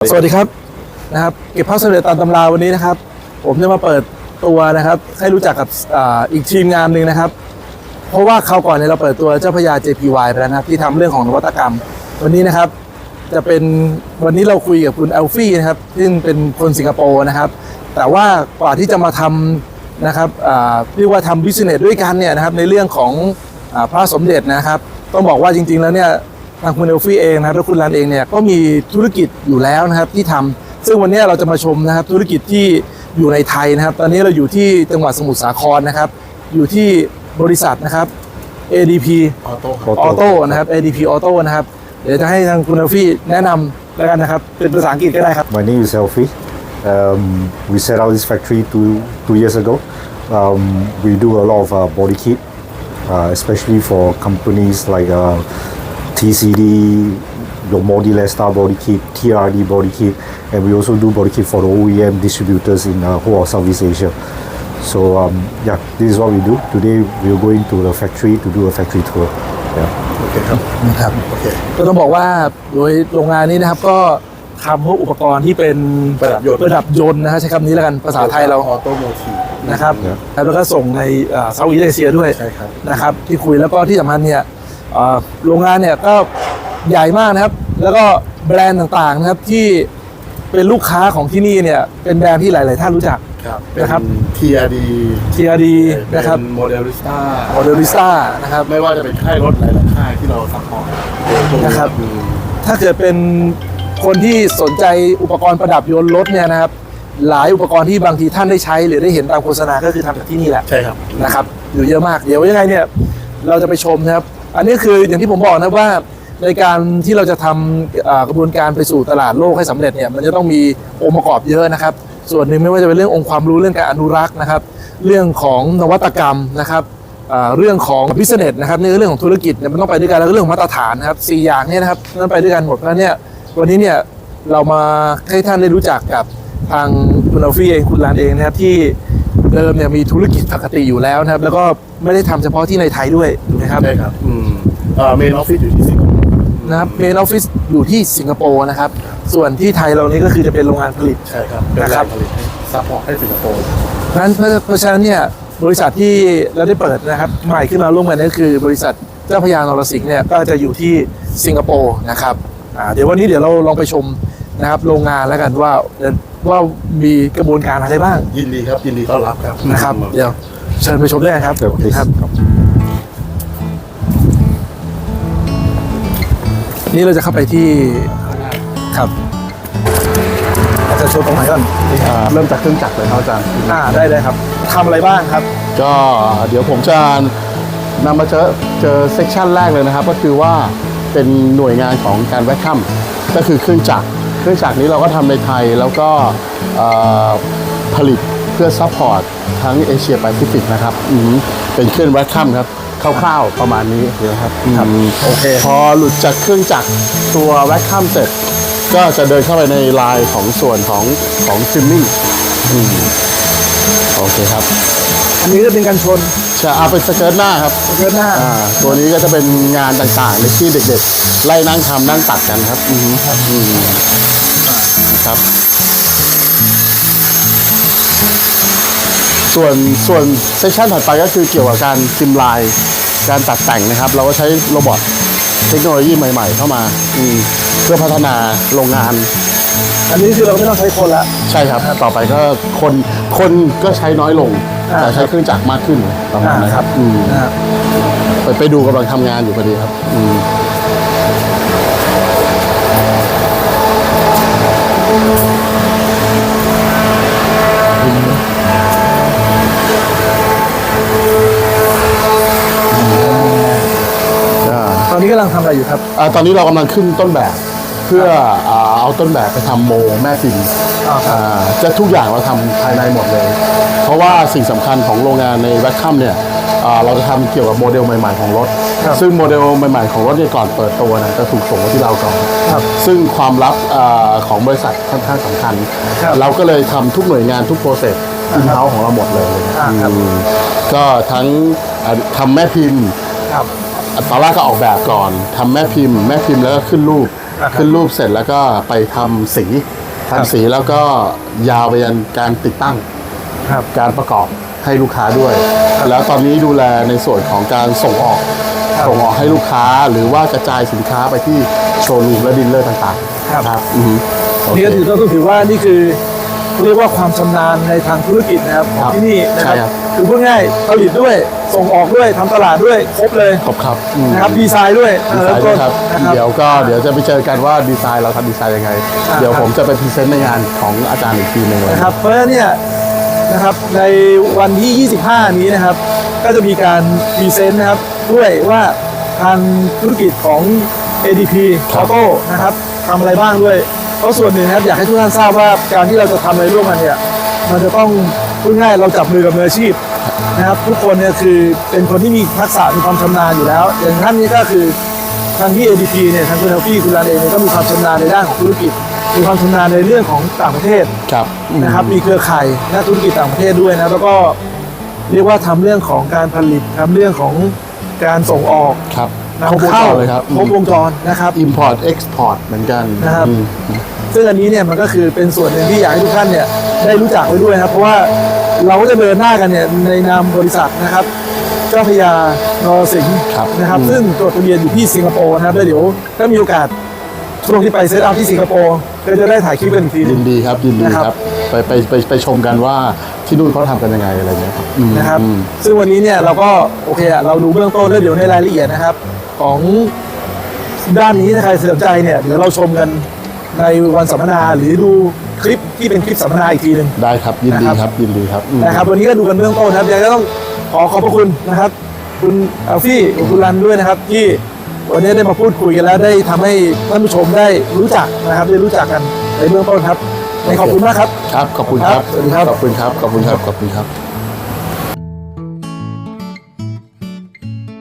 สวัสดีครับนะครับเก็บภาพสำเร็จตามตำราวันนี้นะครับ ผมจะมาเปิดตัวนะครับ ให้รู้จักกับออีกทีมงานหนึ่งนะครับ เพราะว่าคราวก่อนเนี่ยเราเปิดตัวเจ้าพระยา JPY ไปแล้วนะครับ ที่ทำเรื่องของนวัตกรรม วันนี้นะครับ จะเป็นวันนี้เราคุยกับคุณเอลฟี่นะครับ ซึ่งเป็นคนสิงคโปร์นะครับ แต่ว่ากว่าที่จะมาทำนะครับอ่าเรียกว่าทำบิสเนสด้วยกันเนี่ยนะครับในเรื่องของอาพระสมเด็จนะครับ ต้องบอกว่าจริง ๆ แล้วเนี่ย ทางคุณเอลฟี่เองนะครับและคุณรันเองเนี่ยก็มีธุรกิจอยู่แล้วนะครับที่ทำซึ่งวันนี้เราจะมาชมนะครับธุรกิจที่อยู่ในไทยนะครับ ตอนนี้เราอยู่ที่จังหวัดสมุทรสาครนะครับ อยู่ที่บริษัทนะครับ ADP ออโต้ออโต้นะครับ ADP Auto นะครับ เดี๋ยวจะให้ทางคุณเอลฟี่แนะนำแล้วกันนะครับ เป็นภาษาอังกฤษก็ได้ครับ My name is Elfie. Um, we set out this factory two two years ago. Um, we do a lot of uh, body kit, uh, especially for companies like uh, TCD, your Model Star body kit, TRD body kit, and we also do body kit for the OEM distributors in uh, whole of Southeast Asia. So um, yeah, this is what we do. Today we are going to the factory to do a factory tour. Yeah. โอเคครับนะครับโอเคก็ต้องบอกว่าโดยโรงงานนี้นะครับก็ทำพวกอุปกรณ์ที่เป็นประดับยนต์ ประดับยนต์นะฮะใช้คำนี้แล้วกันภาษาไทยเราออโต้โมทีฟนะครับ ครับ แล้วก็ส่งในเซาท์อีสเอเชียด้วยใช่ครับ นะครับที่คุยแล้วก็ที่สำคัญเนี่ยเอ่อ โรงงานเนี่ยก็ใหญ่มากนะครับ แล้วก็แบรนด์ต่างๆนะครับที่เป็นลูกค้าของที่นี่เนี่ยเป็นแบรนด์ที่หลาย ๆ ท่านรู้จัก ครับนะครับ TRD TRD นะครับ โมเดลิสต้าโมเดลิซ่านะครับ ไม่ว่าจะเป็นค่ายรถหลายๆค่ายที่เราซัพพอร์ตนะครับ ถ้าเกิดเป็นคนที่สนใจอุปกรณ์ประดับยนต์รถเนี่ยนะครับ หลายอุปกรณ์ที่บางทีท่านได้ใช้ หรือได้เห็นตามโฆษณาก็คือทำจากที่นี่แหละใช่ครับนะครับอยู่เยอะมาก เดี๋ยวยังไงเนี่ยเราจะไปชมนะครับ อันนี้คืออย่างที่ผมบอกนะว่าในการที่เราจะทำกระบวนการไปสู่ตลาดโลกให้สำเร็จเนี่ยมันจะต้องมีองค์ประกอบเยอะนะครับ ส่วนหนึ่งไม่ว่าจะเป็นเรื่ององค์ความรู้เรื่องการอนุรักษ์นะครับ เรื่องของนวัตกรรมนะครับเรื่องของพิเศษนะครับนี่เรื่องของธุรกิจเนี่ยมันต้องไปด้วยกันแล้วก็เรื่องมาตรฐานนะครับสี่อย่างนี่นะครับนั่นไปด้วยกันหมดเพราะฉะนั้นเนี่ยวันนี้เนี่ยเรามาให้ท่านได้รู้จักกับทางคุณอัลฟี่เองคุณลานเองนะครับที่ เดิมเนี่ยมีธุรกิจปกติอยู่แล้วนะครับ แล้วก็ไม่ได้ทำเฉพาะที่ในไทยด้วยถูกไหมครับใช่ครับอืมเอ่อเมนออฟฟิศอยู่ที่สิงคโปร์นะครับเมนออฟฟิศอยู่ที่สิงคโปร์นะครับ ส่วนที่ไทยเรานี่ก็คือจะเป็นโรงงานผลิตใช่ครับเป็นนะครับแหล่งผลิตให้ซัพพอร์ตให้สิงคโปร์เพราะฉะนั้นเพราะเพราะฉะนั้นเนี่ยบริษัทที่เราได้เปิดนะครับใหม่ขึ้นมาร่วมกันก็คือบริษัทเจ้าพระยานรสิงห์เนี่ยก็จะอยู่ที่สิงคโปร์นะครับอ่าเดี๋ยววันนี้เดี๋ยวเราลองไปชม นะครับโรงงานแล้วกันว่าว่ามีกระบวนการอะไรบ้างยินดีครับยินดีต้อนรับครับนะครับ เดี๋ยวเชิญไปชมได้ครับ So please. ครับนี่เราจะเข้าไปที่ครับอาจจะโชว์ตรงไหนก่อนอ่าเริ่มจากเครื่องจักรเลยครับอาจารย์อ่าได้เลยครับทำอะไรบ้างครับ ก็เดี๋ยวผมจะนำมาเจอเจอเซกชันแรกเลยนะครับ ก็คือว่าเป็นหน่วยงานของการแวคคัมก็คือเครื่องจักร เครื่องจักรนี้เราก็ทำในไทยแล้วก็เอ่อผลิตเพื่อซัพพอร์ตทั้งเอเชียแปซิฟิกนะครับอืมเป็นเครื่องแวคคัมครับคร่าวๆประมาณนี้นะครับอืมโอเคพอหลุดจากเครื่องจักรตัวแวคคัมเสร็จ ก็จะเดินเข้าไปในลายของส่วนของของซิมมิ่ง โอเคครับ อันนี้จะเป็นการชนจะเอาเป็นสเกิร์ตหน้าครับเกินหน้าอ่าตัวนี้ก็จะเป็นงานต่างๆในที่เด็กๆ ไล่นั่งทำนั่งตัดกันครับอือฮึอืมครับ ส่วนส่วนเซสชันถัดไปก็คือเกี่ยวกับการซิมไลน์การตัดแต่งนะครับ เราก็ใช้โรบอทเทคโนโลยีใหม่ ๆ เข้ามา อืมเพื่อพัฒนาโรงงาน อันนี้คือเราไม่ต้องใช้คนละ ใช่ครับ ต่อไปก็คนคนก็ใช้น้อยลง อ่า แต่ใช้เครื่องจักรมากขึ้นประมาณนะครับอืมนะครับไปไปดูกำลังทำงานอยู่พอดีครับอืมอ่าตอนนี้กำลังทำอะไรอยู่ครับ อ่าตอนนี้เรากำลังขึ้นต้นแบบ เพื่ออ่าเอาต้นแบบไปทำโมแม่พิมพ์อ่าครับอ่าจะทุกอย่างเราทำภายในหมดเลย เพราะว่าสิ่งสำคัญของโรงงานในแวคคัมเนี่ยอ่าเราจะทำเกี่ยวกับโมเดลใหม่ๆของรถครับซึ่งโมเดลใหม่ๆของรถเนี่ยก่อนเปิดตัวนะจะถูกส่งมาที่เราก่อนครับซึ่งความลับอาของบริษัทค่อนข้างสำคัญครับเราก็เลยทำทุกหน่วยงานทุกโปรเซสอินเฮ้าของเราหมดเลยอ่าครับอืมก็ทั้งอ่าทำแม่พิมพ์ครับตอนแรกก็ออกแบบก่อนทำแม่พิมพ์ แม่พิมพ์แล้วก็ขึ้นรูปครับ ขึ้นรูปเสร็จแล้วก็ไปทำสีครับทำสีแล้วก็ยาวไปยันการติดตั้ง ครับ การประกอบให้ลูกค้าด้วย แล้วตอนนี้ดูแลในส่วนของการส่งออกครับส่งออกให้ลูกค้าหรือว่ากระจายสินค้าไปที่โชว์รูมและดีลเลอร์ต่างๆครับ อือฮึโอเค นี่ก็ถือต้องถือว่านี่คือเรียกว่าความชำนาญในทางธุรกิจนะครับขคอรังบที่นี่นะคใช่รับครับ คือพูดง่ายผลิตด้วยส่งออกด้วยทำตลาดด้วยครบเลยครบครับอืม นะครับดีไซน์ด้วยดีไซน์ด้วยครับ นะครับเดี๋ยวก็เดี๋ยวจะไปเจอกันว่าดีไซน์เราทำดีไซน์ยังไง ครับ เดี๋ยวผมจะไปพรีเซนต์ในงานของอาจารย์อีกทีหนึ่งเลยนะครับเพราะฉะนั้นเนี่ยนะครับในวันที่ 25 นี้นะครับ ก็จะมีการพรีเซนต์นะครับด้วยว่าทางธุรกิจของ ADP ครั Auto นะครับทำอะไรบ้างด้วยเพราะส่วนหนึ่งนะครับอยากให้ทุกท่านทราบว่าการที่เราจะทำอะไรร่วมกันเนี่ยมันจะต้องพูดง่ายเราจับมือกับมืออาชีพ นะครับทุกคนเนี่ยคือเป็นคนที่มีทักษะมีความชำนาญอยู่แล้ว อย่างท่านนี้ก็คือทางที่ ADP เนี่ยทางคุณเทลฟี่คุณรันเองเนี่ยก็มีความชำนาญในด้านของธุรกิจ มีความชำนาญในเรื่องของต่างประเทศครับอืมนะครับมีเครือข่ายนักธุรกิจต่างประเทศด้วยนะแล้วก็เรียกว่าทำเรื่องของการผลิตทำเรื่องของการส่งออกครับนำครบวงจเข้ารเลยครับ ครบวงจรนะครับ import export เหมือนกันนะครับ อืมซึ่งอันนี้เนี่ยมันก็คือเป็นส่วนหนึ่งที่อยากให้ทุกท่านเนี่ยได้รู้จักไว้ด้วยนะครับ เพราะว่า เราก็จะเดินหน้ากันเนี่ยในนามบริษัทนะครับเจ้าพระยานรสิงห์ครับนะครับอืมซึ่งจดทะเบียนอยู่ที่สิงคโปร์นะครับแล้วเดี๋ยวถ้ามีโอกาสช่วงที่ไปเซตอัพที่สิงคโปร์ก็จะได้ถ่ายคลิปกันอีกทีหนึยิงนดีครับยินดีนะคครัรับบไปไปไปไปชมกันว่าที่นู่นเขาทำกันยังไงอะไรเงี้ยครับอืมนะครับอืม ซึ่งวันนี้เนี่ยเราก็โอเคอะเราดูเบื้องต้นแล้วเดี๋ยวในรายละเอียดนะครับ ของด้านนี้ถ้าใครสนใจเนี่ยเดี๋ยวเราชมกันในวันสัมมนาหรือดู คลิปที่เป็นคลิปสัมมนาอีกทีหนึ่ง ได้ครับยินดีนะครับครับ ยินดีครับอืม นะครับวันนี้ก็ดูกันเบื้องต้นนะครับยังไงก็ต้องขอขอบพระคุณนะครับ คุณอัลฟี่กับคุณรันด้วยนะครับ ที่วันนี้ได้มาพูดคุยกันแล้วได้ทำให้ท่านผู้ชมได้รู้จักนะครับ ได้รู้จักกันในเบื้องต้นครับในขอบคุณมากครับ ครับ ขอบคุณครับ ครับสวัสดีครับ ขอบคุณครับ ขอบคุณครับ ขอบคุณครับ